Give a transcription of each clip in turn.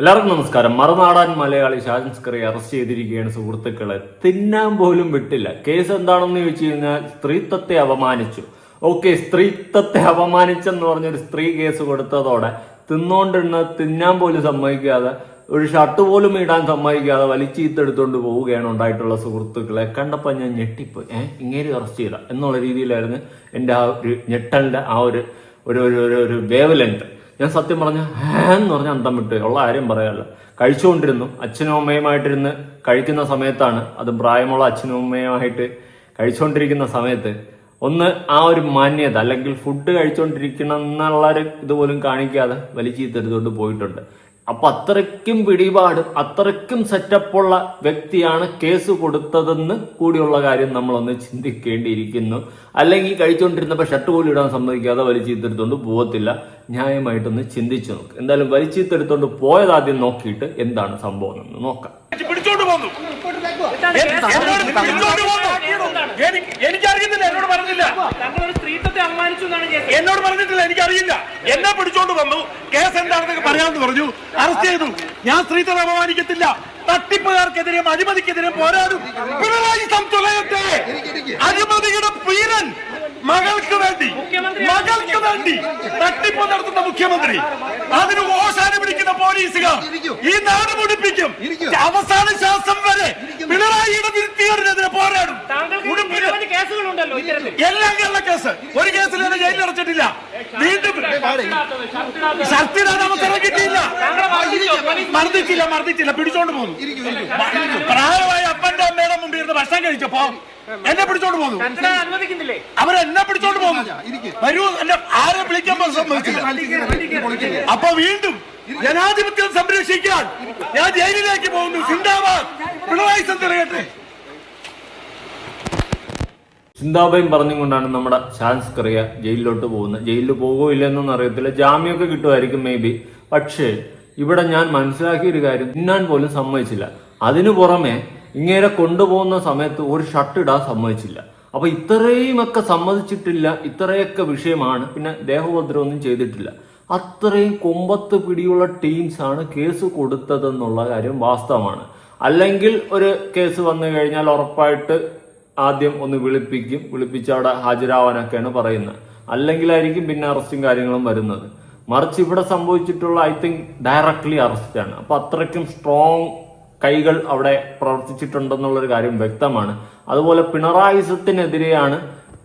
എല്ലാവർക്കും നമസ്കാരം. മറുനാടൻ മലയാളി ഷാജൻ അറസ്റ്റ് ചെയ്തിരിക്കുകയാണ് സുഹൃത്തുക്കളെ. തിന്നാൻ പോലും വിട്ടില്ല. കേസ് എന്താണെന്ന് ചോദിച്ചു കഴിഞ്ഞാൽ സ്ത്രീത്വത്തെ അപമാനിച്ചു. ഓക്കെ സ്ത്രീത്വത്തെ അപമാനിച്ചെന്ന് പറഞ്ഞൊരു സ്ത്രീ കേസ് കൊടുത്തതോടെ തിന്നോണ്ടിരുന്ന തിന്നാൻ പോലും സമ്മതിക്കാതെ ഒരു ഷർട്ട് പോലും ഇടാൻ സമ്മതിക്കാതെ വലിച്ചീത്തെടുത്തോണ്ട് പോവുകയാണ് ഉണ്ടായിട്ടുള്ള സുഹൃത്തുക്കളെ. കണ്ടപ്പോൾ ഞാൻ ഞെട്ടിപ്പോയി. ഏഹ് ഇങ്ങനെ അറസ്റ്റ് ചെയ്ത. എന്നുള്ള രീതിയിലായിരുന്നു എന്റെ ആ ഒരു ഞെട്ടലിന്റെ ആ ഒരു ഒരു ഒരു ഒരു ഒരു വേവ് ലെങ്ത്. ഞാൻ സത്യം പറഞ്ഞ എന്ന് പറഞ്ഞ അന്തം വിട്ട് ഉള്ള ആരും പറയാറില്ല കഴിച്ചുകൊണ്ടിരുന്നു. അച്ഛനും അമ്മയുമായിട്ടിരുന്ന് കഴിക്കുന്ന സമയത്താണ്. അത് പ്രായമുള്ള അച്ഛനും അമ്മയുമായിട്ട് കഴിച്ചുകൊണ്ടിരിക്കുന്ന സമയത്ത് ഒന്ന് ആ ഒരു മാന്യത അല്ലെങ്കിൽ ഫുഡ് കഴിച്ചുകൊണ്ടിരിക്കണം എന്നുള്ള ഒരു ഇതുപോലും കാണിക്കാതെ വലിച്ചു വലിച്ചീത്തെടുത്തോണ്ട് പോയിട്ടുണ്ട്. അപ്പൊ അത്രയ്ക്കും പിടിപാടും അത്രയ്ക്കും സെറ്റപ്പുള്ള വ്യക്തിയാണ് കേസ് കൊടുത്തതെന്ന് കൂടിയുള്ള കാര്യം നമ്മളൊന്ന് ചിന്തിക്കേണ്ടിയിരിക്കുന്നു. അല്ലെങ്കിൽ കഴിച്ചുകൊണ്ടിരുന്നപ്പോൾ ഷർട്ട് പോലും ഇടാൻ സമ്മതിക്കാതെ വലിച്ചീത്തെടുത്തോണ്ട് പോകത്തില്ല ന്യായമായിട്ടൊന്ന് ചിന്തിച്ചു നോക്ക്. എന്തായാലും വലിച്ചീത്തെടുത്തോണ്ട് പോയത് ആദ്യം നോക്കിയിട്ട് എന്താണ് സംഭവം എന്ന് നോക്കാം. പോന്നു എന്നോട് എനിക്കറിയത്തില്ല പറഞ്ഞില്ല. എന്നോട് പറഞ്ഞിട്ടില്ല എനിക്കറിയില്ല. എന്നെ പിടിച്ചോണ്ട് വന്നു. കേസ് എന്താണെന്നൊക്കെ പറയാമെന്ന് പറഞ്ഞു. അറസ്റ്റ് ചെയ്തു. ഞാൻ സ്ത്രീത്തെ അപമാനിക്കത്തില്ല. തട്ടിപ്പുകാർക്കെതിരെയും അഴിമതിക്കെതിരെയും പോരാടും. പിണറായി സംതുലയത്തെ അഴിമതിയുടെ പീരൻ മകൾക്ക് വേണ്ടി മകൾക്ക് വേണ്ടി തട്ടിപ്പ് നടത്തുന്ന മുഖ്യമന്ത്രി അതിന് ഓശാന പിടിക്കുന്ന പോലീസുകാർ ഈ നാട് മുടിപ്പിക്കും. അവസാന ശ്വാസം വരെ പിണറായിയുടെ വിരുദ്ധീകരനെതിരെ പോരാടും. എല്ലാം കേരള കേസ്. ഒരു കേസിൽ എന്നെ ജയിലിൽ അടച്ചിട്ടില്ല. ഷർട്ടിടാത്തത്. ഷർട്ടിടാൻ അവസരം കിട്ടിയില്ല. മർദ്ദിച്ചില്ല മർദ്ദിച്ചില്ല പിടിച്ചോണ്ട് പോന്നു പ്രായമായ അപ്പന്റെ അമ്മയുടെ മുമ്പിൽ ഇരുന്ന് ഭക്ഷണം കഴിച്ചപ്പോ എന്നെ പിടിച്ചോണ്ട് പോന്നു അവരെന്നെ പിടിച്ചോണ്ട് പോന്നു വരൂ എന്നെ ആരെ വിളിക്കാൻ സമ്മതിച്ചില്ല. അപ്പൊ വീണ്ടും ജനാധിപത്യം സംരക്ഷിക്കാൻ ഞാൻ ജയിലിലേക്ക് പോകുന്നു. സിന്ദാബാദ്. പിണറായി സന്ദർഭത്തെ ചിന്താഭയം പറഞ്ഞുകൊണ്ടാണ് നമ്മുടെ ചാൻസ് കറിയ ജയിലിലോട്ട് പോകുന്നത്. ജയിലിൽ പോകുമോ ഇല്ലെന്നൊന്നും അറിയത്തില്ല. ജാമ്യമൊക്കെ കിട്ടുമായിരിക്കും മേ ബി പക്ഷേ ഇവിടെ ഞാൻ മനസ്സിലാക്കിയ ഒരു കാര്യം തിന്നാൻ പോലും സമ്മതിച്ചില്ല. അതിനു പുറമെ ഇങ്ങേരെ കൊണ്ടുപോകുന്ന സമയത്ത് ഒരു ഷർട്ട് ഇടാൻ സമ്മതിച്ചില്ല. അപ്പൊ ഇത്രയുമൊക്കെ സമ്മതിച്ചിട്ടില്ല ഇത്രയൊക്കെ വിഷയമാണ്. പിന്നെ ദേഹോപദ്രവൊന്നും ചെയ്തിട്ടില്ല. അത്രയും കൊമ്പത്ത് പിടിയുള്ള ടീംസ് ആണ് കേസ് കൊടുത്തതെന്നുള്ള കാര്യം വാസ്തവമാണ്. അല്ലെങ്കിൽ ഒരു കേസ് വന്നു കഴിഞ്ഞാൽ ഉറപ്പായിട്ട് ആദ്യം ഒന്ന് വിളിപ്പിക്കും വിളിപ്പിച്ച് അവിടെ ഹാജരാവാനൊക്കെയാണ് പറയുന്നത്. അല്ലെങ്കിലായിരിക്കും പിന്നെ അറസ്റ്റും കാര്യങ്ങളും വരുന്നത്. മറിച്ച് ഇവിടെ സംഭവിച്ചിട്ടുള്ള ഐ തിങ്ക് ഡയറക്ട്ലി അറസ്റ്റാണ് അപ്പൊ അത്രയ്ക്കും സ്ട്രോങ് കൈകൾ അവിടെ പ്രവർത്തിച്ചിട്ടുണ്ടെന്നുള്ളൊരു കാര്യം വ്യക്തമാണ്. അതുപോലെ പിണറായിസത്തിനെതിരെയാണ്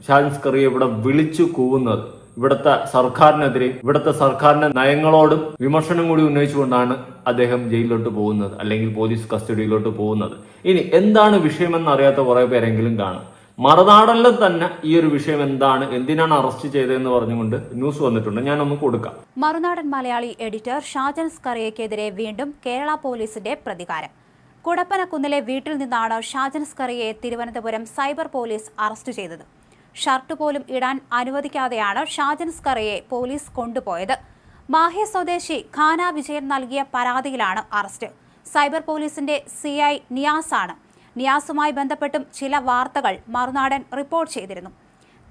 ഷാൻസ് കറി ഇവിടെ വിളിച്ചു കൂവുന്നത്. ഇവിടുത്തെ സർക്കാരിനെതിരെ ഇവിടുത്തെ സർക്കാരിന്റെ നയങ്ങളോടും വിമർശനം കൂടി ഉന്നയിച്ചുകൊണ്ടാണ് അദ്ദേഹം ജയിലിലോട്ട് പോകുന്നത് അല്ലെങ്കിൽ പോലീസ് കസ്റ്റഡിയിലോട്ട് പോകുന്നത്. ഇനി എന്താണ് വിഷയമെന്ന് അറിയാത്ത കുറെ പേരെങ്കിലും കാണും. മറുനാടനിൽ തന്നെ ഈ ഒരു വിഷയം എന്താണ് എന്തിനാണ് അറസ്റ്റ് ചെയ്തതെന്ന് പറഞ്ഞുകൊണ്ട് ന്യൂസ് വന്നിട്ടുണ്ട്. ഞാൻ ഒന്ന് കൊടുക്കാം. മറുനാടൻ മലയാളി എഡിറ്റർ ഷാജൻ സ്കറിയക്കെതിരെ വീണ്ടും കേരള പോലീസിന്റെ പ്രതികാരം. കുടപ്പനക്കുന്നിലെ വീട്ടിൽ നിന്നാണ് ഷാജൻ സ്കറിയെ തിരുവനന്തപുരം സൈബർ പോലീസ് അറസ്റ്റ് ചെയ്തത്. ഷർട്ട് പോലും ഇടാൻ അനുവദിക്കാതെയാണ് ഷാജൻ സ്കറിയെ പോലീസ് കൊണ്ടുപോയത്. മാഹ്യ സ്വദേശി ഖാന വിജയൻ നൽകിയ പരാതിയിലാണ് അറസ്റ്റ്. സൈബർ പോലീസിന്റെ സിഐ നിയാസാണ്. നിയാസുമായി ബന്ധപ്പെട്ടും ചില വാർത്തകൾ മറുനാടൻ റിപ്പോർട്ട് ചെയ്തിരുന്നു.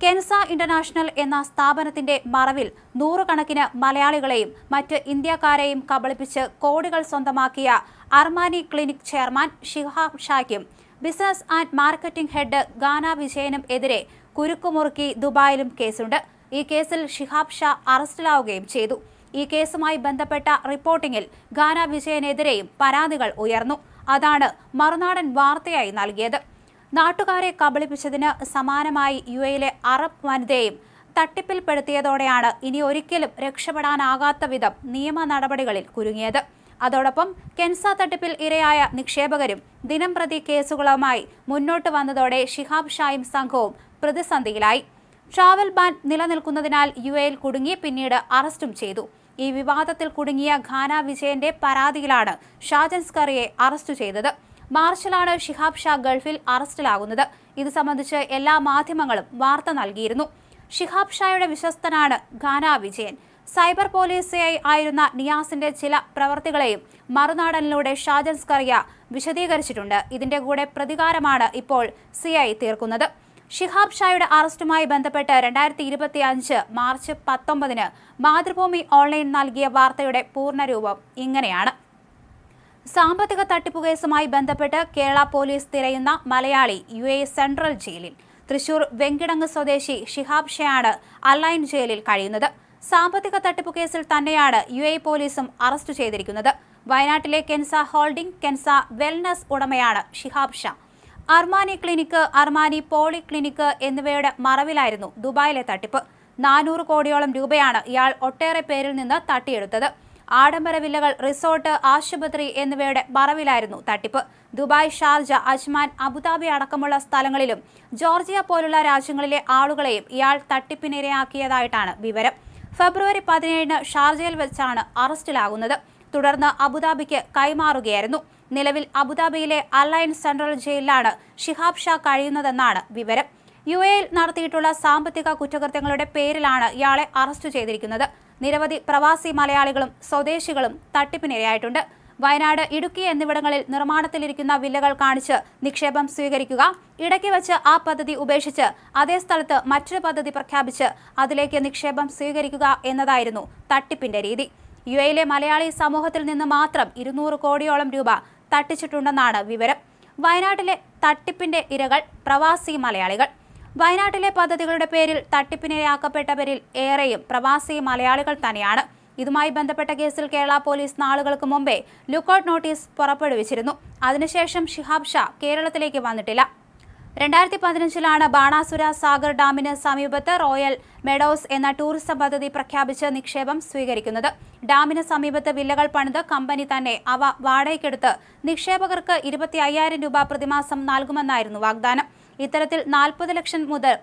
കെൻസ ഇന്റർനാഷണൽ എന്ന സ്ഥാപനത്തിന്റെ മറവിൽ നൂറുകണക്കിന് മലയാളികളെയും മറ്റ് ഇന്ത്യക്കാരെയും കബളിപ്പിച്ച് കോടികൾ സ്വന്തമാക്കിയ Armani clinic chairman Shihab ഷായ്ക്കും business and marketing head Ghana വിജയനും എതിരെ കുരുക്കുമുറുക്കി ദുബായിലും കേസുണ്ട്. ഈ കേസിൽ ഷിഹാബ് ഷാ അറസ്റ്റിലാവുകയും ചെയ്തു. ഈ കേസുമായി ബന്ധപ്പെട്ട റിപ്പോർട്ടിംഗിൽ ഗാന വിജയനെതിരെയും പരാതികൾ ഉയർന്നു. അതാണ് മറുനാടൻ വാർത്തയായി നൽകിയത്. നാട്ടുകാരെ കബളിപ്പിച്ചതിന് സമാനമായി യു എയിലെ അറബ് വനിതയെയും തട്ടിപ്പിൽപ്പെടുത്തിയതോടെയാണ് ഇനി ഒരിക്കലും രക്ഷപ്പെടാനാകാത്ത വിധം നിയമ നടപടികളിൽ കുരുങ്ങിയത്. അതോടൊപ്പം കെൻസ തട്ടിപ്പിൽ ഇരയായ നിക്ഷേപകരും ദിനംപ്രതി കേസുകളുമായി മുന്നോട്ട് വന്നതോടെ ഷിഹാബ് ഷായും സംഘവും പ്രതിസന്ധിയിലായി. ട്രാവൽ ബാൻ നിലനിൽക്കുന്നതിനാൽ യു എയിൽ കുടുങ്ങി പിന്നീട് അറസ്റ്റും ചെയ്തു. ഈ വിവാദത്തിൽ കുടുങ്ങിയ ഖാന വിജയന്റെ പരാതിയിലാണ് ഷാജൻസ്കറിയെ അറസ്റ്റ് ചെയ്തത്. മാർച്ചിലാണ് ഷിഹാബ് ഷാ ഗൾഫിൽ അറസ്റ്റിലാകുന്നത്. ഇത് സംബന്ധിച്ച് എല്ലാ മാധ്യമങ്ങളും വാർത്ത നൽകിയിരുന്നു. ഷിഹാബ് ഷായുടെ വിശ്വസ്തനാണ് ഖാന വിജയൻ. സൈബർ പോലീസ് ആയിരുന്ന നിയാസിന്റെ ചില പ്രവർത്തികളെയും മറുനാടനിലൂടെ ഷാജൻ സ്കറിയ വിശദീകരിച്ചിട്ടുണ്ട്. ഇതിന്റെ കൂടെ പ്രതികാരമാണ് ഇപ്പോൾ സിഐ തീർക്കുന്നത്. ഷിഹാബ് ഷായുടെ അറസ്റ്റുമായി ബന്ധപ്പെട്ട് രണ്ടായിരത്തി ഇരുപത്തി അഞ്ച് മാർച്ച് പത്തൊമ്പതിന് മാതൃഭൂമി ഓൺലൈൻ നൽകിയ വാർത്തയുടെ പൂർണരൂപം ഇങ്ങനെയാണ്. സാമ്പത്തിക തട്ടിപ്പ് കേസുമായി ബന്ധപ്പെട്ട് കേരള പോലീസ് തിരയുന്ന മലയാളി യു എ സെൻട്രൽ ജയിലിൽ. തൃശൂർ വെങ്കിടങ്ങ് സ്വദേശി ഷിഹാബ് ഷയാണ് അലൈൻ ജയിലിൽ കഴിയുന്നത്. സാമ്പത്തിക തട്ടിപ്പ് കേസിൽ തന്നെയാണ് യു എ പോലീസും അറസ്റ്റ് ചെയ്തിരിക്കുന്നത്. വയനാട്ടിലെ കെൻസ ഹോൾഡിംഗ് കെൻസ വെൽനസ് ഉടമയാണ് Shihab Shah. Armani clinic Armani poly clinic എന്നിവയുടെ മറവിലായിരുന്നു ദുബായിലെ തട്ടിപ്പ്. നാനൂറ് കോടിയോളം രൂപയാണ് ഇയാൾ ഒട്ടേറെ പേരിൽ നിന്ന് തട്ടിയെടുത്തത്. ആഡംബര വില്ലകൾ റിസോർട്ട് ആശുപത്രി എന്നിവയുടെ മറവിലായിരുന്നു തട്ടിപ്പ്. ദുബായ് ഷാർജ അജ്മാൻ അബുദാബി അടക്കമുള്ള സ്ഥലങ്ങളിലും ജോർജിയ പോലുള്ള രാജ്യങ്ങളിലെ ആളുകളെയും ഇയാൾ തട്ടിപ്പിനിരയാക്കിയതായിട്ടാണ് വിവരം. ഫെബ്രുവരി പതിനേഴിന് ഷാർജയിൽ വെച്ചാണ് അറസ്റ്റിലാകുന്നത്. തുടർന്ന് അബുദാബിക്ക് കൈമാറുകയായിരുന്നു. നിലവിൽ അബുദാബിയിലെ അലയൻസ് സെൻട്രൽ ജയിലിലാണ് ഷിഹാബ് ഷാ കഴിയുന്നതെന്നാണ് വിവരം. യു എയിൽ നടത്തിയിട്ടുള്ള സാമ്പത്തിക കുറ്റകൃത്യങ്ങളുടെ പേരിലാണ് ഇയാളെ അറസ്റ്റ് ചെയ്തിരിക്കുന്നത്. നിരവധി പ്രവാസി മലയാളികളും സ്വദേശികളും തട്ടിപ്പിനിരയായിട്ടുണ്ട്. വയനാട് ഇടുക്കി എന്നിവിടങ്ങളിൽ നിർമ്മാണത്തിലിരിക്കുന്ന വില്ലകൾ കാണിച്ച് നിക്ഷേപം സ്വീകരിക്കുക ഇടയ്ക്ക് വെച്ച് ആ പദ്ധതി ഉപേക്ഷിച്ച് അതേ സ്ഥലത്ത് മറ്റൊരു പദ്ധതി പ്രഖ്യാപിച്ച് അതിലേക്ക് നിക്ഷേപം സ്വീകരിക്കുക എന്നതായിരുന്നു തട്ടിപ്പിന്റെ രീതി. യു എയിലെ മലയാളി സമൂഹത്തിൽ നിന്ന് മാത്രം ഇരുന്നൂറ് കോടിയോളം രൂപ തട്ടിച്ചിട്ടുണ്ടെന്നാണ് വിവരം. വയനാട്ടിലെ തട്ടിപ്പിന്റെ ഇരകൾ പ്രവാസി മലയാളികൾ. വയനാട്ടിലെ പദ്ധതികളുടെ പേരിൽ തട്ടിപ്പിനിരയാക്കപ്പെട്ടവരിൽ ഏറെയും പ്രവാസി മലയാളികൾ തന്നെയാണ്. ഇതുമായി ബന്ധപ്പെട്ട കേസിൽ കേരള പോലീസ് നാളുകൾക്ക് മുമ്പേ ലുക്കൌട്ട് നോട്ടീസ് പുറപ്പെടുവിച്ചിരുന്നു. അതിനുശേഷം ഷിഹാബ് ഷാ കേരളത്തിലേക്ക് വന്നിട്ടില്ല. രണ്ടായിരത്തി പതിനഞ്ചിലാണ് ബാണാസുര സാഗർ ഡാമിന് സമീപത്ത് റോയൽ മെഡോസ് എന്ന ടൂറിസം പദ്ധതി പ്രഖ്യാപിച്ച് നിക്ഷേപം സ്വീകരിക്കുന്നത്. ഡാമിന് സമീപത്ത് വില്ലകൾ പണിത് കമ്പനി തന്നെ അവ വാടകയ്ക്കെടുത്ത് നിക്ഷേപകർക്ക് ഇരുപത്തി അയ്യായിരം രൂപ പ്രതിമാസം നൽകുമെന്നായിരുന്നു വാഗ്ദാനം. ഇത്തരത്തിൽ നാൽപ്പത് ലക്ഷം മുതൽ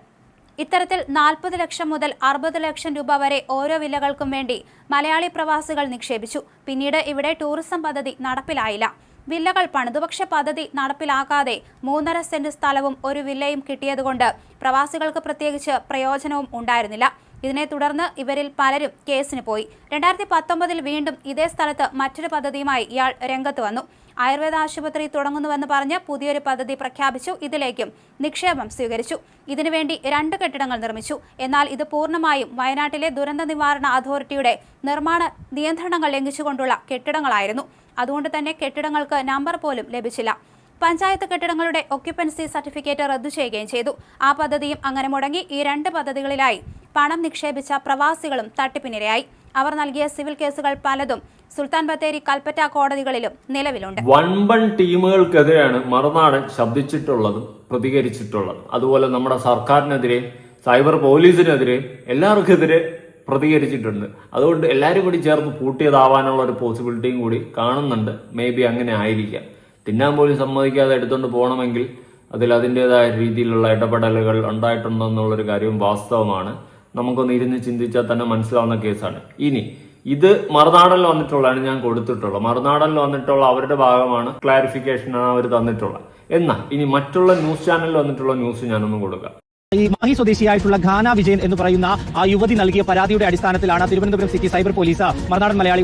ഇത്തരത്തിൽ നാൽപ്പത് ലക്ഷം മുതൽ അറുപത് ലക്ഷം രൂപ വരെ ഓരോ വില്ലകൾക്കും വേണ്ടി മലയാളി പ്രവാസികൾ നിക്ഷേപിച്ചു. പിന്നീട് ഇവിടെ ടൂറിസം പദ്ധതി നടപ്പിലായില്ല. വില്ലകൾ പണിതു. പക്ഷെ പദ്ധതി നടപ്പിലാക്കാതെ മൂന്നര സെന്റ് സ്ഥലവും ഒരു വില്ലയും കിട്ടിയതുകൊണ്ട് പ്രവാസികൾക്ക് പ്രത്യേകിച്ച് പ്രയോജനവും ഉണ്ടായിരുന്നില്ല. ഇതിനെ തുടർന്ന് ഇവരിൽ പലരും കേസിന് പോയി. രണ്ടായിരത്തി പത്തൊമ്പതിൽ വീണ്ടും ഇതേ സ്ഥലത്ത് മറ്റൊരു പദ്ധതിയുമായി ഇയാൾ രംഗത്ത് വന്നു. ആയുർവേദ ആശുപത്രി തുടങ്ങുന്നുവെന്ന് പറഞ്ഞ് പുതിയൊരു പദ്ധതി പ്രഖ്യാപിച്ചു. ഇതിലേക്കും നിക്ഷേപം സ്വീകരിച്ചു. ഇതിനുവേണ്ടി രണ്ട് കെട്ടിടങ്ങൾ നിർമ്മിച്ചു. എന്നാൽ ഇത് പൂർണമായും വയനാട്ടിലെ ദുരന്ത നിവാരണ അതോറിറ്റിയുടെ നിർമ്മാണ നിയന്ത്രണങ്ങൾ ലംഘിച്ചുകൊണ്ടുള്ള കെട്ടിടങ്ങളായിരുന്നു. അതുകൊണ്ട് തന്നെ കെട്ടിടങ്ങൾക്ക് നമ്പർ പോലും ലഭിച്ചില്ല. പഞ്ചായത്ത് കെട്ടിടങ്ങളുടെ ഒക്യുപ്പൻസി സർട്ടിഫിക്കറ്റ് റദ്ദു ചെയ്യുകയും ചെയ്തു. ആ പദ്ധതിയും അങ്ങനെ മുടങ്ങി. ഈ രണ്ട് പദ്ധതികളിലായി പണം നിക്ഷേപിച്ച പ്രവാസികളും തട്ടിപ്പിനിരയായി. അവർ നൽകിയ സിവിൽ കേസുകൾ പലതും സുൽത്താൻ ബത്തേരി കൽപ്പറ്റ കോടതികളിലും നിലവിലുണ്ട്. വൻപൻ ടീമുകൾക്കെതിരെയാണ് മറുനാടൻ ശബ്ദിച്ചിട്ടുള്ളതും പ്രതികരിച്ചിട്ടുള്ളതും. അതുപോലെ നമ്മുടെ സർക്കാരിനെതിരെ സൈബർ പോലീസിനെതിരെ എല്ലാവർക്കെതിരെ പ്രതികരിച്ചിട്ടുണ്ട്. അതുകൊണ്ട് എല്ലാവരും കൂടി ചേർന്ന് പൂട്ടിയതാവാനുള്ള ഒരു പോസിബിലിറ്റിയും കൂടി കാണുന്നുണ്ട്. മേ ബി അങ്ങനെ ആയിരിക്കാം. തിന്നാൻ പോലും സമ്മതിക്കാതെ എടുത്തുകൊണ്ട് പോകണമെങ്കിൽ അതിൽ അതിന്റെതായ രീതിയിലുള്ള ഇടപെടലുകൾ ഉണ്ടായിട്ടുണ്ടെന്നുള്ളൊരു കാര്യവും വാസ്തവമാണ്. നമുക്കൊന്ന് ഇരുന്ന് ചിന്തിച്ചാൽ തന്നെ മനസ്സിലാവുന്ന കേസാണ്. ഇനി ഇത് മറുനാടനിൽ വന്നിട്ടുള്ളതാണ് ഞാൻ കൊടുത്തിട്ടുള്ളത്. മറുനാടനിൽ വന്നിട്ടുള്ള അവരുടെ ഭാഗമാണ് ക്ലാരിഫിക്കേഷനാണ് അവർ തന്നിട്ടുള്ളത്. എന്നാൽ ഇനി മറ്റുള്ള ന്യൂസ് ചാനലിൽ വന്നിട്ടുള്ള ന്യൂസ് ഞാനൊന്ന് കൊടുക്കാം. ഈ മാഹി സ്വദേശിയായിട്ടുള്ള ഖാന വിജയൻ എന്ന് പറയുന്ന ആ യുവതി നൽകിയ പരാതിയുടെ അടിസ്ഥാനത്തിലാണ് Thiruvananthapuram city cyber police Marunadan Malayali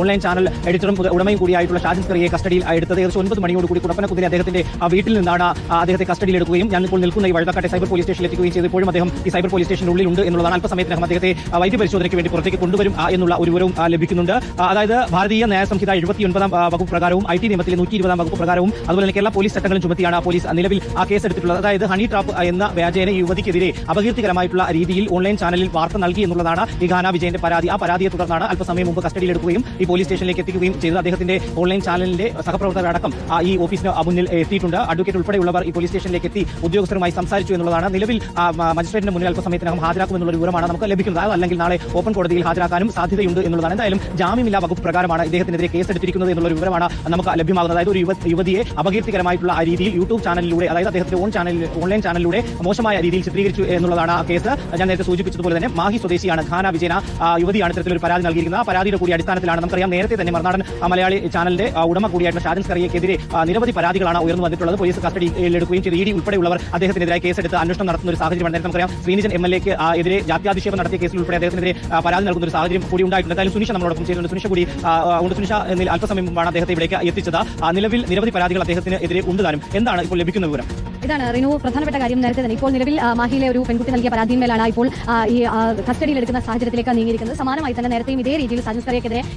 online channel എഡിറ്ററും ഉടമയും കൂടിയായിട്ടുള്ള ഷാജിൻ കറിയെ കസ്റ്റഡിയിൽ എടുത്തത് ഏകദേശം ഒൻപത് മണിയോടുകൂടി കുടപ്പനക്കുതിരെ അദ്ദേഹത്തിന്റെ വീട്ടിൽ നിന്നാണ് അദ്ദേഹത്തെ കസ്റ്റഡിയിൽ എടുക്കുകയും ഞാൻ ഇപ്പോൾ നിൽക്കുന്ന ഈ വഴുതക്കാട്ടെ സൈബർ പോലീസ് സ്റ്റേഷനിൽ എത്തുകയും ചെയ്തു. ഇപ്പോഴും അദ്ദേഹം ഈ സൈബർ പോലീസ് സ്റ്റേഷന്റെ ഉള്ളിലുണ്ട് എന്നുള്ളതാണ്. അല്പസമയത്തിനകം അദ്ദേഹത്തെ വൈദ്യ വൈദ്യപരിശോധനയ്ക്ക് വേണ്ടി പുറത്തേക്ക് കൊണ്ടുവരും എന്നുള്ള ഒരു വിവരവും ലഭിക്കുന്നുണ്ട്. അതായത് ഭാരതീയ ന്യായ സംഹിത എഴുപത്തിയൊൻപതാം വകുപ്പ് പ്രകാരവും ഐ ടി നിയമത്തിലെ നൂറ്റി ഇരുപതാം വകുപ്പ് പ്രകാരവും അതുപോലെ തന്നെ കേരള പോലീസ് ചട്ടങ്ങളും ചുമത്തിയാണ് പോലീസ് നിലവിൽ ആ കേസ് എടുത്തിട്ടുള്ളത് അതായത് ഹണി ട്രാപ്പ് എന്ന വ്യാജേന ഈ യുവതിക്കെതിരെ അപകീർത്തികരമായിട്ടുള്ള രീതിയിൽ ഓൺലൈൻ ചാനലിൽ വാർത്ത നൽകി എന്നുള്ളതാണ് ഖാന വിജയന്റെ പരാതി. ആ പരാതിയെ തുടർന്നാണ് അല്പസമയം മുമ്പ് കസ്റ്റഡിയിൽ എടുക്കുകയും ഈ പോലീസ് സ്റ്റേഷനിലേക്ക് എത്തിക്കുകയും ചെയ്തത്. അദ്ദേഹത്തിന്റെ ഓൺലൈൻ ചാനലിന്റെ സഹപ്രവർത്തകരടക്കം ഈ ഓഫീസിന് മുന്നിൽ എത്തിയിട്ടുണ്ട്. അഡ്വക്കേറ്റ് ഉൾപ്പെടെയുള്ളവർ ഈ പോലീസ് സ്റ്റേഷനിലേക്ക് എത്തി ഉദ്യോഗസ്ഥരുമായി സംസാരിച്ചു എന്നുള്ളതാണ്. നിലവിൽ മജിസ്ട്രേറ്റിന് മുന്നിൽ അല്പസമയത്തിനകം ഹാജരാക്കുമെന്നുള്ള വിവരമാണ് നമുക്ക് ലഭിക്കുന്നത്. അതല്ലെങ്കിൽ നാളെ ഓപ്പൺ കോടതിയിൽ ഹാജരാക്കാനും സാധ്യതയുണ്ട് എന്നുള്ളതാണ്. എന്തായാലും ജാമ്യമില്ലാ വകുപ്പ് പ്രകാരമാണ് ഇദ്ദേഹത്തിനെതിരെ കേസെടുത്തിരിക്കുന്നത് എന്നുള്ള വിവരമാണ് നമുക്ക് ലഭ്യമാകുന്നത്. അതായത് ഒരു യുവതിയെ അപകീർത്തികരമായിട്ടുള്ള രീതിയിൽ യൂട്യൂബ് ചാനലിലൂടെ അതായത് അദ്ദേഹത്തിന്റെ ഓൺ ചാനലിൽ ഓൺലൈൻ ചാനലിലൂടെ മോശമായ രീതിയിൽ ചിത്രീകരിച്ചു എന്നുള്ളതാണ് ആ കേസ്. ഞാൻ നേരത്തെ സൂചിപ്പിച്ചതുപോലെ തന്നെ മാഹി സ്വദേശിയാണ് ഖാന വിജയന. യുവതിയാണ് ഇത്തരത്തിലൊരു പരാതി നൽകിയിരിക്കുന്നത്. ആ പരാതിയുടെ കൂടി അടിസ്ഥാനത്തിലാണ് നമുക്കറിയാം നേരത്തെ തന്നെ മറുനാടൻ മലയാളി ചാനലിന്റെ ഉടമ കൂടിയായിട്ടുള്ള ഷാജൻ സ്കറിയക്കെതിരെ നിരവധി പരാതികളാണ് ഉയർന്നു വന്നിട്ടുള്ളത്. പോലീസ് കസ്റ്റഡിയിലെടുക്കുകയും ചെയ്ത്. ഇ ഡി ഉൾപ്പെടെയുള്ളവർ അദ്ദേഹത്തിനെതിരായ കേസെടുത്ത് അന്വേഷണം നടത്തുന്ന ഒരു സാഹചര്യം നേരത്തെ നമുക്കറിയാം ശ്രീനിജൻ എം എൽ എക്ക് എതിരെ ജാത്യാധിക്ഷേപം നടത്തിയ കേസിൽ ഉൾപ്പെടെ അദ്ദേഹത്തിനെതിരെ പരാതി നൽകുന്ന ഒരു സാഹചര്യം കൂടി ഉണ്ടായിട്ടുണ്ട്. എന്തായാലും സുനിഷ നമ്മളോടൊപ്പം ചേരുന്നുണ്ട്. സുനിഷ കൂടി ഉണ്ട്. സുനിഷ എന്നിൽ അല്പസമയം മുമ്പാണ് അദ്ദേഹത്തെ ഇവിടേക്ക് എത്തിച്ചത്. നിലവിൽ നിരവധി പരാതികൾ അദ്ദേഹത്തിന് എതിരെ ഉണ്ട് എന്താണ് ഇപ്പോൾ ലഭിക്കുന്ന വിവരം? ഇതാണ് റിനു. പ്രധാനപ്പെട്ട കാര്യം നേരത്തെ തന്നെ ഇപ്പോൾ നിലവിൽ മാഹിയിലെ ഒരു പെൺകുട്ടി നൽകിയ പരാതിന്മേലാണ് ഇപ്പോൾ ഈ കസ്റ്റഡിയിൽ കസ്റ്റഡിയിലെടുക്കുന്ന സാഹചര്യത്തിലേക്ക് നീങ്ങിയിരിക്കുന്നത്. സമാനമായി തന്നെ നേരത്തെയും ഇതേ രീതിയിൽ സജിൻ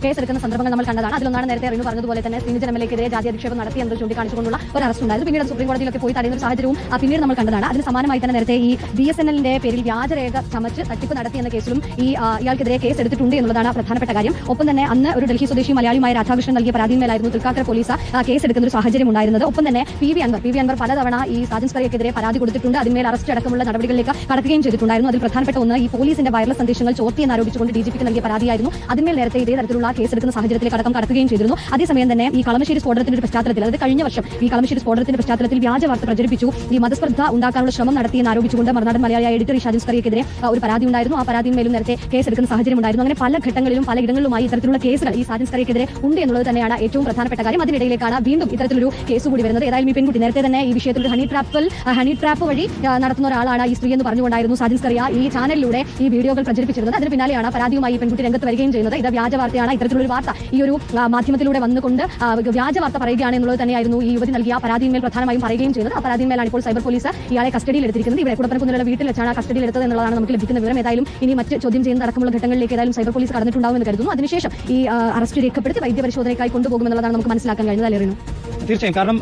കേസ് എടുക്കുന്ന സന്ദർഭങ്ങൾ നമ്മൾ കണ്ടതാണ്. അതിലൊന്നാണ് നേരത്തെ റിനു പറഞ്ഞതുപോലെ തന്നെ സിനിജൻ എം എൽ ജാതി അധിക്ഷേപം നടത്തി എന്നത് ചൂണ്ടിക്കാണിച്ചുകൊണ്ടുള്ള ഒരു അറസ്റ്റ് ഉണ്ടായിരുന്നു പിന്നീട് സുപ്രീം കോടതിയിലൊക്കെ പോയി തടയുന്ന ഒരു സാഹചര്യവും പിന്നീട് നമ്മൾ കണ്ടതാണ്. അതിന് സമാനമായി തന്നെ നേരത്തെ ഈ ബി എസ് എൻ എല്ലിന്റെ പേരിൽ വ്യാജരേഖ ചമച്ച് തട്ടിപ്പ് നടത്തി എന്ന കേസിലും ഈ ഇയാൾക്കെതിരെ കേസ് എടുത്തിട്ടുണ്ട് എന്നുള്ളതാണ് പ്രധാനപ്പെട്ട കാര്യം. ഒപ്പം തന്നെ അന്ന് ഒരു ഡൽഹി സ്വദേശി മലയാളിയുമായ രാധാകൃഷ്ണൻ നൽകിയ പരാതിന്മേലായിരുന്നു തൃക്കാക്കര പോലീസ് കേസ് എടുക്കുന്ന ഒരു സാഹചര്യം ഉണ്ടായിരുന്നത്. ഒപ്പം തന്നെ P V Anvar P V Anvar പലതവണ ഈ സാജൻ സ്കറിയക്കെതിരെ പരാതി കൊടുത്തിട്ടുണ്ട്. അതിന്മേൽ അറസ്റ്റ് അടക്കമുള്ള നടപടികളിലേക്ക് കടക്കുകയും ചെയ്തിട്ടുണ്ടായിരുന്നു. അതിൽ പ്രധാനപ്പെട്ട ഒന്ന് ഈ പോലീസിന്റെ വയർലെസ് സന്ദേശങ്ങൾ ചോർത്തിയെന്ന് ആരോപിച്ചുകൊണ്ട് ഡി ജി പിക്ക് നൽകിയ പരാതിയായിരുന്നു. അതിന്മേൽ നേരത്തെ ഇതേ തരത്തിലുള്ള കേസെടുക്കുന്ന സാഹചര്യത്തിലേക്ക് അടക്കം കടക്കുകയും ചെയ്തിരുന്നു. അതേസമയം തന്നെ ഈ കളമശ്ശേരി സ്ഫോടനത്തിന്റെ ഒരു പശ്ചാത്തലത്തിൽ അതായത് കഴിഞ്ഞ വർഷം ഈ കളമശ്ശേരി സ്ഫോടനത്തിന്റെ പശ്ചാത്തലത്തിൽ വ്യാജ വാർത്ത പ്രചരിപ്പിച്ചു. ഈ മതസ്പർദ്ധ ഉണ്ടാക്കാനുള്ള ശ്രമം നടത്തിയെന്ന് ആരോപിച്ചുകൊണ്ട് മറുനാടൻ മലയാളിയായ എഡിറ്റർ ഷാജിൻ സ്കറിയക്കെതിരെ ഒരു പരാതി ഉണ്ടായിരുന്നു. ആ പരാതിയിന്മേലും നേരത്തെ കേസെടുക്കുന്ന സാഹചര്യം ഉണ്ടായിരുന്നു അങ്ങനെ പല ഘട്ടങ്ങളിലും പല ഇടങ്ങളിലുമായി ഇത്തരത്തിലുള്ള കേസുകൾ ഈ സാജിൻ സ്കറിയക്കെതിരെ ഉണ്ട് എന്നുള്ളത് തന്നെയാണ് ഏറ്റവും പ്രധാനപ്പെട്ട കാര്യം. അതിനിടയിലേക്കാണ് വീണ്ടും ഇത്തരത്തിലൊരു കേസ് കൂടി വരുന്നത്. ഏതായാലും ഈ പെൺകുട്ടി നേരത്തെ തന്നെ ഈ വിഷയത്തിൽ ഹണി ട്രാപ്പിൽ ഹണി ട്രാപ്പ് വഴി നടത്തുന്ന ഒരാളാണ് ഈ സ്ത്രീ എന്ന് പറഞ്ഞുകൊണ്ടായിരുന്നു സാജിൻ സ്കറിയ ഈ ചാനലിലൂടെ ഈ വീഡിയോകൾ പ്രചരിപ്പിച്ചിരുന്നത്. അതിന് പിന്നാലെയാണ് പരാതിയുമായി പെൺകുട്ടി രംഗത്ത് വരികയും ചെയ്യുന്നത്. ഇത് വ്യാജ വാർത്തയാണ് ഇത്തരത്തിലുള്ള ഒരു വാർത്ത ഈ ഒരു മാധ്യമത്തിലൂടെ വന്നുകൊണ്ട് വ്യാജ വാർത്ത പറയുകയാണ് എന്നുള്ളത് തന്നെയായിരുന്നു ഈ യുവതി നൽകിയ പരാതിയിന്മേൽ പ്രധാനമായും പറയുകയും ചെയ്യുന്നത്. ആ പരാതിയിന്മേലാണ് ഇപ്പോൾ സൈബർ പോലീസ് ഇയാളെ കസ്റ്റഡിയിൽ എടുത്തിരിക്കുന്നത്. ഇവിടെ കുടപ്പനക്കുന്നിലുള്ള വീട്ടിൽ വെച്ചാണ് കസ്റ്റഡിയിൽ എടുത്തത് എന്നുള്ളതാണ് നമുക്ക് ലഭിക്കുന്ന വിവരം. ഏതായാലും ഇനി മറ്റ് ചോദ്യം ചെയ്യുന്ന അടക്കമുള്ള ഘട്ടങ്ങളിലേക്ക് ഏതായാലും സൈബർ പോലീസ് കടന്നിട്ടുണ്ടാവുമെന്ന് കരുതുന്നു. അതിനുശേഷം ഈ അറസ്റ്റ് രേഖപ്പെടുത്തി വൈദ്യപരിശോധനയ്ക്കായി കൊണ്ടുപോകുമെന്നുള്ളതാണ് നമുക്ക് മനസ്സിലാക്കാൻ കഴിഞ്ഞത്. അല്ലേറിയുന്നു തീർച്ചയായും. കാരണം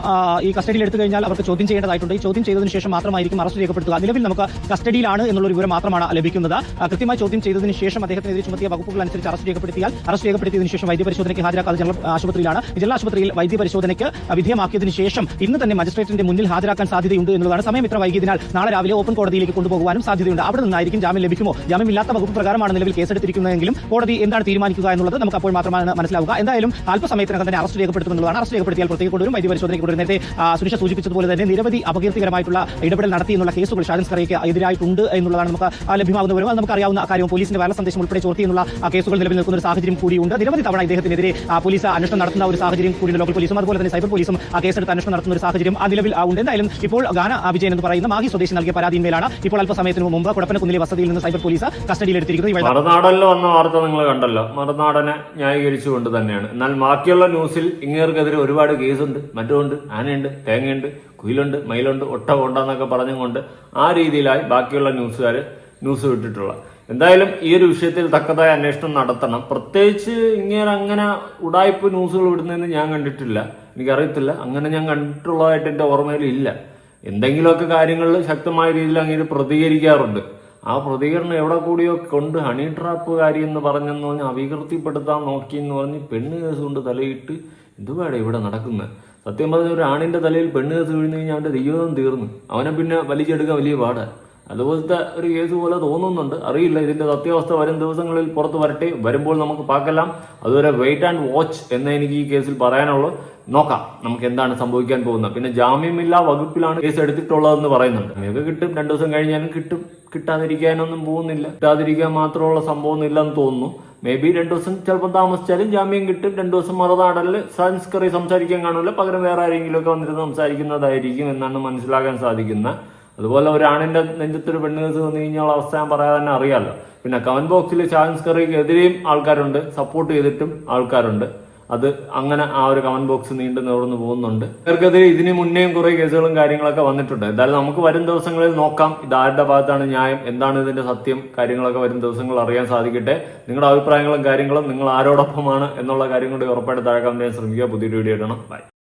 ഈ കസ്റ്റഡിയിൽ എടുത്തു കഴിഞ്ഞാൽ അവർക്ക് ചോദ്യം ചെയ്യേണ്ടതായിട്ടുണ്ട്. ഈ ചോദ്യം ചെയ്തതിന് ശേഷം മാത്രമായിരിക്കും അറസ്റ്റ് രേഖപ്പെടുത്തുക. നിലവിൽ നമുക്ക് കസ്റ്റഡിയിലാണ് എന്നുള്ള വിവരം മാത്രമാണ് ലഭിക്കുന്നത്. കൃത്യമായി ചോദ്യം ചെയ്തതിന് ശേഷം അദ്ദേഹത്തിനെതിരെ ചുമത്തിയ വകുപ്പുകൾ അനുസരിച്ച് അറസ്റ്റ് രേഖപ്പെടുത്തിയാൽ അറസ്റ്റ് രേഖപ്പെടുത്തിയതിനു ശേഷം വൈദ്യപരിശോധനയ്ക്ക് ഹാജരാക്കാതെ ജനറൽ ആശുപത്രിയിലാണ്. ജില്ലാ ആശുപത്രിയിൽ വൈദ്യപരിശോധനയ്ക്ക് വിധേയമാക്കിയതിനു ശേഷം ഇന്ന് തന്നെ മജിസ്ട്രേറ്റിന്റെ മുന്നിൽ ഹാജരാക്കാൻ സാധ്യതയുണ്ട് എന്നുള്ളതാണ്. സമയം ഇത്ര വൈകിയതിനാൽ നാളെ രാവിലെ ഓപ്പൺ കോടതിയിലേക്ക് കൊണ്ടുപോകാനും സാധ്യതയുണ്ട്. അവിടെ നിന്നായിരിക്കും ജാമ്യം ലഭിക്കുമോ? ജാമ്യമില്ലാത്ത വകുപ്പ് പ്രകാരമാണ് നിലവിൽ കേസെടുത്തിരിക്കുന്നതെങ്കിലും കോടതി എന്താണ് തീരുമാനിക്കുക എന്നുള്ളത് നമുക്ക് അപ്പോൾ മാത്രമാണ് മനസ്സിലാവുക. എന്തായാലും അല്പസമയത്തിനകം തന്നെ അറസ്റ്റ് രേഖപ്പെടുത്തുമെന്നുള്ളതാണ് അറസ്റ്റ് രേഖപ്പെടുത്തിയാൽ കൊണ്ടുവരും വൈദ്യപരിശോധനയ്ക്ക് കൊണ്ടുവരും നേരത്തെ സുരക്ഷ സുനിഷ സൂചിപ്പിച്ചതുപോലെ തന്നെ നിരവധി അപകീർത്തികരമായിട്ടുള്ള ഇടപെടൽ നടത്തി എന്നുള്ള കേസുകൾ ഷാജൻ സ്കറിയയ്ക്ക് എതിരായിട്ടുണ്ട് എന്നുള്ളതാണ് നമുക്ക് ആ, ലഭ്യമാകുന്ന വിവരം അത് നമുക്കറിയാവുന്ന കാര്യം പോലീസിന്റെ വയർലെസ് സന്ദേശം ഉൾപ്പെടെ ചോർത്തി എന്നുള്ള കേസുകൾ നിലവിൽ നിൽക്കുന്ന ഒരു സാഹചര്യം കൂടിയുണ്ട്. നിരവധി തവണ ഇദ്ദേഹത്തിനെതിരെ പോലീസ് അന്വേഷണം നടത്തുന്ന ഒരു സാഹചര്യം കൂടി ലോക്കൽ പോലീസും അതുപോലെ തന്നെ സൈബർ പോലീസും കേസെടുത്ത് അന്വേഷണം നടത്തുന്ന ഒരു സാഹചര്യം ആ നിലവിൽ ഉണ്ട്. എന്തായാലും ഇപ്പോൾ ഗാന വിജയൻ എന്ന് പറയുന്ന മാഹി സ്വദേശി നൽകിയ പരാതിയിന്മേലാണ് ഇപ്പോൾ അല്പസമയത്തിന് മുമ്പ് കുടപ്പനക്കുന്നിലെ വസതിയിൽ നിന്ന് സൈബർ പോലീസ് കസ്റ്റഡിയിൽ എടുത്തിരിക്കുന്നത് മറുനാടനിൽ വന്ന വാർത്ത നിങ്ങൾ കണ്ടല്ലോ. മറുനാടനെ ന്യായീകരിച്ചുകൊണ്ട് തന്നെയാണ്. എന്നാൽ ബാക്കിയുള്ള ന്യൂസിൽ ഇങ്ങേർക്കെതിരെ ഒരുപാട് കേസുണ്ട്. മറ്റുമുണ്ട് ആനയുണ്ട് തേങ്ങയുണ്ട് കുയിലുണ്ട് മയിലുണ്ട് ഒട്ട ഒട്ടകമുണ്ടെന്നൊക്കെ പറഞ്ഞുകൊണ്ട് ആ രീതിയിലായി ബാക്കിയുള്ള ന്യൂസുകാർ ന്യൂസ് വിട്ടിട്ടുള്ള എന്തായാലും ഈ ഒരു വിഷയത്തിൽ തക്കതായ അന്വേഷണം നടത്തണം. പ്രത്യേകിച്ച് ഇങ്ങനെ അങ്ങനെ ഉടായ്പ ന്യൂസുകൾ വിടുന്നതെന്ന് ഞാൻ കണ്ടിട്ടില്ല. എനിക്കറിയത്തില്ല. അങ്ങനെ ഞാൻ കണ്ടിട്ടുള്ളതായിട്ട് എന്റെ ഓർമ്മയിൽ ഇല്ല. എന്തെങ്കിലുമൊക്കെ കാര്യങ്ങളിൽ ശക്തമായ രീതിയിൽ അങ്ങനെ പ്രതികരിക്കാറുണ്ട്. ആ പ്രതികരണം എവിടെ കൂടിയോ കൊണ്ട് ഹണി ട്രാപ്പ് കാര്യം എന്ന് പറഞ്ഞെന്ന് പറഞ്ഞ് അപകീർത്തിപ്പെടുത്താൻ നോക്കി എന്ന് പറഞ്ഞ് പെണ്ണ് കേസ് കൊണ്ട് തലയിട്ട് എന്തുവാടെ ഇവിടെ നടക്കുന്നത് സത്യം പറഞ്ഞ ഒരു ആണിന്റെ തലയിൽ പെണ്ണ് കേസ് വീഴുന്നു കഴിഞ്ഞാൽ അവന്റെ ദൈവം തീർന്നു. അവനെ പിന്നെ വലിച്ചെടുക്കാൻ വലിയ പാടാണ് അതുപോലത്തെ ഒരു കേസ് പോലെ തോന്നുന്നുണ്ട്. അറിയില്ല ഇതിന്റെ സത്യാവസ്ഥ വരും ദിവസങ്ങളിൽ പുറത്ത് വരട്ടെ. വരുമ്പോൾ നമുക്ക് പാക്കെല്ലാം. അതുവരെ വെയിറ്റ് ആൻഡ് വാച്ച് എന്ന് എനിക്ക് ഈ കേസിൽ പറയാനുള്ളൂ. നോക്കാം നമുക്ക് എന്താണ് സംഭവിക്കാൻ പോകുന്നത്. പിന്നെ ജാമ്യമില്ലാ വകുപ്പിലാണ് കേസ് എടുത്തിട്ടുള്ളതെന്ന് പറയുന്നുണ്ട്. നിങ്ങൾക്ക് കിട്ടും രണ്ടു ദിവസം കഴിഞ്ഞാലും കിട്ടും. കിട്ടാതിരിക്കാനൊന്നും പോകുന്നില്ല. കിട്ടാതിരിക്കാൻ മാത്രമുള്ള സംഭവം ഇല്ലെന്ന് തോന്നുന്നു. മേ ബി രണ്ടു ദിവസം ചിലപ്പോൾ താമസിച്ചാലും ജാമ്യം കിട്ടും. രണ്ടു ദിവസം മറുനാടലിൽ കറി സംസാരിക്കാൻ കാണില്ല പകരം വേറെ ആരെങ്കിലുമൊക്കെ വന്നിരുന്ന് സംസാരിക്കുന്നതായിരിക്കും എന്നാണ് മനസ്സിലാക്കാൻ സാധിക്കുന്നത്. അതുപോലെ ഒരു ആണിന്റെ നെഞ്ചത്തൊരു പെണ്ണ് കേസ് വന്നു കഴിഞ്ഞാൽ അവസ്ഥ ഞാൻ പറയാതെ തന്നെ അറിയാമല്ലോ പിന്നെ കമന്റ് ബോക്സിൽ ഷാൻസ്കറിക്ക് എതിരെയും ആൾക്കാരുണ്ട് സപ്പോർട്ട് ചെയ്തിട്ടും ആൾക്കാരുണ്ട്. അത് അങ്ങനെ ആ ഒരു കമന്റ് ബോക്സ് നീണ്ടു നിവർന്നു പോകുന്നുണ്ട്. ഇവർക്കെതിരെ ഇതിന് മുന്നേയും കുറെ കേസുകളും കാര്യങ്ങളൊക്കെ വന്നിട്ടുണ്ട്. എന്തായാലും നമുക്ക് വരും ദിവസങ്ങളിൽ നോക്കാം. ഇത് ആരുടെ ഭാഗത്താണ് ന്യായം? എന്താണ് ഇതിന്റെ സത്യം? കാര്യങ്ങളൊക്കെ വരും ദിവസങ്ങളിൽ അറിയാൻ സാധിക്കട്ടെ. നിങ്ങളുടെ അഭിപ്രായങ്ങളും കാര്യങ്ങളും നിങ്ങൾ ആരോടൊപ്പമാണ് എന്നുള്ള കാര്യം കൂടി ഉറപ്പായിട്ട് താഴെ കമന്റ് ശ്രമിക്കുക. പുതിയൊരു വീഡിയോ ഇടണം ബൈ